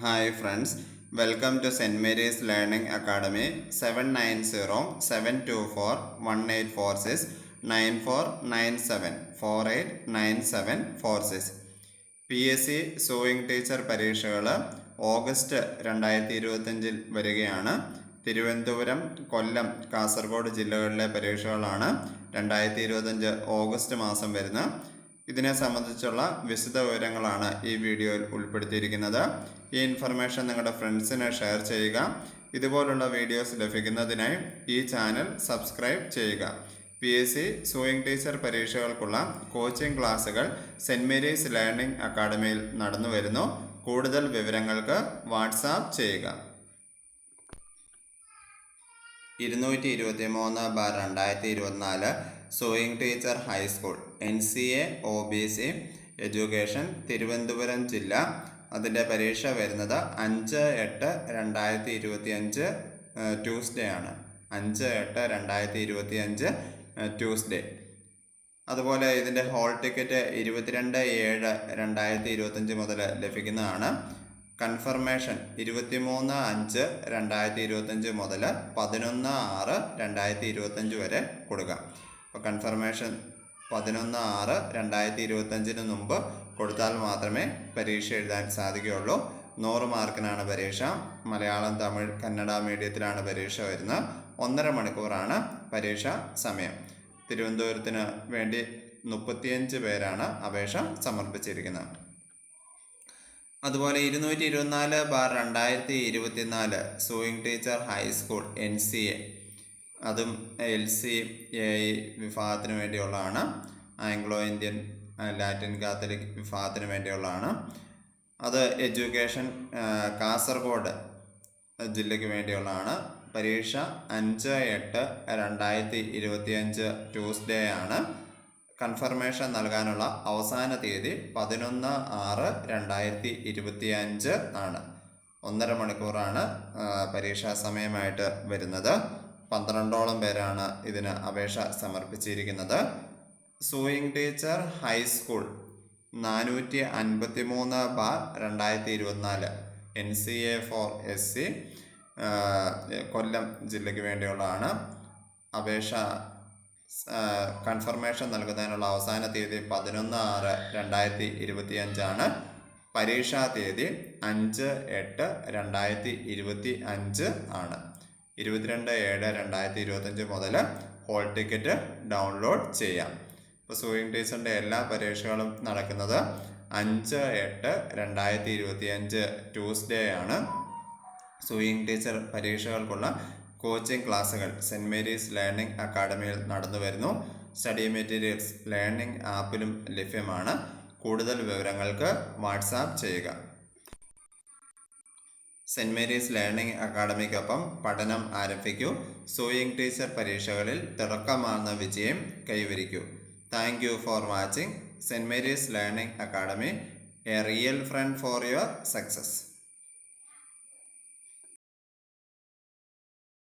Hi friends welcome to saint Mary's learning academy seven nine zero seven two four one eight four six nine four nine seven four eight nine seven four six P S C sewing teacher പരീക്ഷകൾ August രണ്ടായിരത്തി ഇരുപത്തഞ്ചിൽ വരികയാണ്. തിരുവനന്തപുരം കൊല്ലം കാസർഗോഡ് ജില്ലകളിലെ പരീക്ഷകളാണ് രണ്ടായിരത്തി ഇരുപത്തഞ്ച് August മാസം വരുന്ന ഇതിനെ സംബന്ധിച്ചുള്ള വിശദ വിവരങ്ങളാണ് ഈ വീഡിയോയിൽ ഉൾപ്പെടുത്തിയിരിക്കുന്നത്. ഈ ഇൻഫർമേഷൻ നിങ്ങളുടെ ഫ്രണ്ട്സിന് ഷെയർ ചെയ്യുക. ഇതുപോലുള്ള വീഡിയോസ് ലഭിക്കുന്നതിനായി ഈ ചാനൽ സബ്സ്ക്രൈബ് ചെയ്യുക. P S C sewing teacher പരീക്ഷകൾക്കുള്ള coaching ക്ലാസുകൾ സെന്റ് മേരീസ് ലേണിംഗ് അക്കാഡമിയിൽ നടന്നു വരുന്നു കൂടുതൽ വിവരങ്ങൾക്ക് വാട്സാപ്പ് ചെയ്യുക. ഇരുന്നൂറ്റി ഇരുപത്തി മൂന്ന് ബാർ രണ്ടായിരത്തി ഇരുപത്തിനാല് sewing teacher high school N C A O B C education Thiruvananthapuram ജില്ല. അതിന്റെ പരീക്ഷ വരുന്നത് അഞ്ച് എട്ട് രണ്ടായിരത്തി ഇരുപത്തി അഞ്ച് ട്യൂസ്ഡേ ആണ്. അഞ്ച് എട്ട് രണ്ടായിരത്തി ഇരുപത്തി അഞ്ച് ട്യൂസ്ഡേ അതുപോലെ ഇതിന്റെ ഹോൾ ടിക്കറ്റ് ഇരുപത്തിരണ്ട് ഏഴ് രണ്ടായിരത്തി ഇരുപത്തഞ്ച് മുതൽ ലഭിക്കുന്നതാണ്. കൺഫർമേഷൻ ഇരുപത്തിമൂന്ന് അഞ്ച് രണ്ടായിരത്തി ഇരുപത്തഞ്ച് മുതൽ പതിനൊന്ന് ആറ് രണ്ടായിരത്തി ഇരുപത്തഞ്ച് വരെ കൊടുക്കുക അപ്പോൾ കൺഫർമേഷൻ പതിനൊന്ന് ആറ് രണ്ടായിരത്തി ഇരുപത്തഞ്ചിന് മുമ്പ് കൊടുത്താൽ മാത്രമേ പരീക്ഷ എഴുതാൻ സാധിക്കുകയുള്ളൂ. നൂറ് മാർക്കിനാണ് പരീക്ഷ. മലയാളം തമിഴ് കന്നഡ മീഡിയത്തിലാണ് പരീക്ഷ വരുന്നത്. ഒന്നര മണിക്കൂറാണ് പരീക്ഷ സമയം. തിരുവനന്തപുരത്തിന് വേണ്ടി മുപ്പത്തിയഞ്ച് പേരാണ് അപേക്ഷ സമർപ്പിച്ചിരിക്കുന്നത്. അതുപോലെ ഇരുന്നൂറ്റി ഇരുപത്തിനാല് ബാർ രണ്ടായിരത്തി ഇരുപത്തിനാല് sewing teacher high school N C A അതും എൽ സി എ വിഭാഗത്തിന് വേണ്ടിയുള്ളതാണ്. ആംഗ്ലോ ഇന്ത്യൻ ലാറ്റിൻ കാത്തലിക് വിഭാഗത്തിന് വേണ്ടിയുള്ളതാണ്. അത് എഡ്യൂക്കേഷൻ കാസർഗോഡ് ജില്ലയ്ക്ക് വേണ്ടിയുള്ളതാണ്. പരീക്ഷ അഞ്ച് എട്ട് രണ്ടായിരത്തി ഇരുപത്തിയഞ്ച് ട്യൂസ്ഡേ ആണ്. കൺഫർമേഷൻ നൽകാനുള്ള അവസാന തീയതി പതിനൊന്ന് ആറ് രണ്ടായിരത്തി ഇരുപത്തി അഞ്ച് ആണ്. ഒന്നര മണിക്കൂറാണ് പരീക്ഷാ സമയമായിട്ട് വരുന്നത്. പന്ത്രണ്ടോളം പേരാണ് ഇതിന് അപേക്ഷ സമർപ്പിച്ചിരിക്കുന്നത്. സൂയിങ് ടീച്ചർ ഹൈസ്കൂൾ നാനൂറ്റി അൻപത്തി മൂന്ന് ബാർ രണ്ടായിരത്തി ഇരുപത്തിനാല്. N C A for S C Kollam ജില്ലയ്ക്ക് വേണ്ടിയുള്ളതാണ്. അപേക്ഷ കൺഫർമേഷൻ നൽകുന്നതിനുള്ള അവസാന തീയതി പതിനൊന്ന് ആറ് രണ്ടായിരത്തി ഇരുപത്തി അഞ്ചാണ് പരീക്ഷാ തീയതി അഞ്ച് എട്ട് രണ്ടായിരത്തി ഇരുപത്തി അഞ്ച് ആണ്. ഇരുപത്തിരണ്ട് ഏഴ് രണ്ടായിരത്തി ഇരുപത്തഞ്ച് മുതൽ ഹോൾ ടിക്കറ്റ് ഡൗൺലോഡ് ചെയ്യാം. ഇപ്പോൾ സൂയിങ് ടീച്ചറിന്റെ എല്ലാ പരീക്ഷകളും നടക്കുന്നത് അഞ്ച് എട്ട് രണ്ടായിരത്തി ഇരുപത്തി അഞ്ച് ട്യൂസ്ഡേ ആണ്. സൂയിങ് ടീച്ചർ പരീക്ഷകൾക്കുള്ള കോച്ചിങ് ക്ലാസ്സുകൾ സെന്റ് മേരീസ് ലേണിംഗ് അക്കാഡമിയിൽ നടന്നു വരുന്നു. സ്റ്റഡി മെറ്റീരിയൽസ് ലേണിംഗ് ആപ്പിലും ലഭ്യമാണ്. കൂടുതൽ വിവരങ്ങൾക്ക് വാട്സാപ്പ് ചെയ്യുക. സെന്റ് മേരീസ് ലേണിംഗ് അക്കാഡമിക്കൊപ്പം പഠനം ആരംഭിക്കൂ. സൂയിങ് ടീച്ചർ പരീക്ഷകളിൽ തിളക്കമാർന്ന വിജയം കൈവരിക്കൂ. Thank you for watching. Saint Mary's learning academy a real friend for your success.